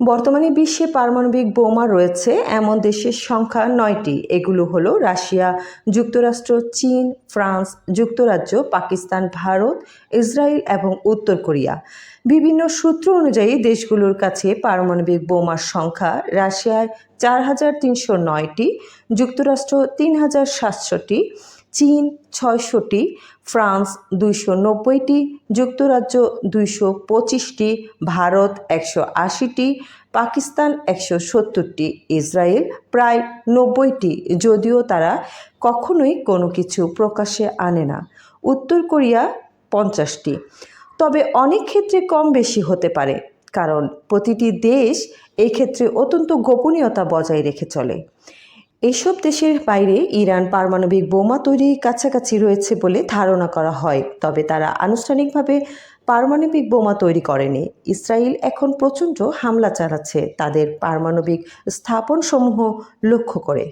বর্তমানে বিশ্বে পারমাণবিক বোমা রয়েছে, এমন দেশের সংখ্যা নয়টি। এগুলো হলো রাশিয়া, যুক্তরাষ্ট্র, চীন, ফ্রান্স, যুক্তরাজ্য, পাকিস্তান, ভারত, ইসরায়েল এবং উত্তর কোরিয়া। বিভিন্ন সূত্র অনুযায়ী দেশগুলোর কাছে পারমাণবিক বোমার সংখ্যা রাশিয়ায় চার হাজার তিনশো নয়টি, যুক্তরাষ্ট্র তিন হাজার সাতশোটি চীন ছয়শোটি, ফ্রান্স দুইশো নব্বইটি যুক্তরাজ্য দুইশো পঁচিশটি ভারত একশো আশিটি পাকিস্তান একশো সত্তরটি ইসরায়েল প্রায় নব্বইটি। যদিও তারা কখনোই কোনো কিছু প্রকাশ্যে আনে না। উত্তর কোরিয়া পঞ্চাশটি। তবে অনেক ক্ষেত্রে কম বেশি হতে পারে, কারণ প্রতিটি দেশ এই ক্ষেত্রে অত্যন্ত গোপনীয়তা বজায় রেখে চলে। এসব দেশের বাইরে ইরান পারমাণবিক বোমা তৈরির কাছাকাছি রয়েছে বলে ধারণা করা হয়, তবে তারা আনুষ্ঠানিকভাবে পারমাণবিক বোমা তৈরি করেনি। ইসরায়েল এখন প্রচণ্ড হামলা চালাচ্ছে, তাদের পারমাণবিক স্থাপনসমূহ লক্ষ্য করে।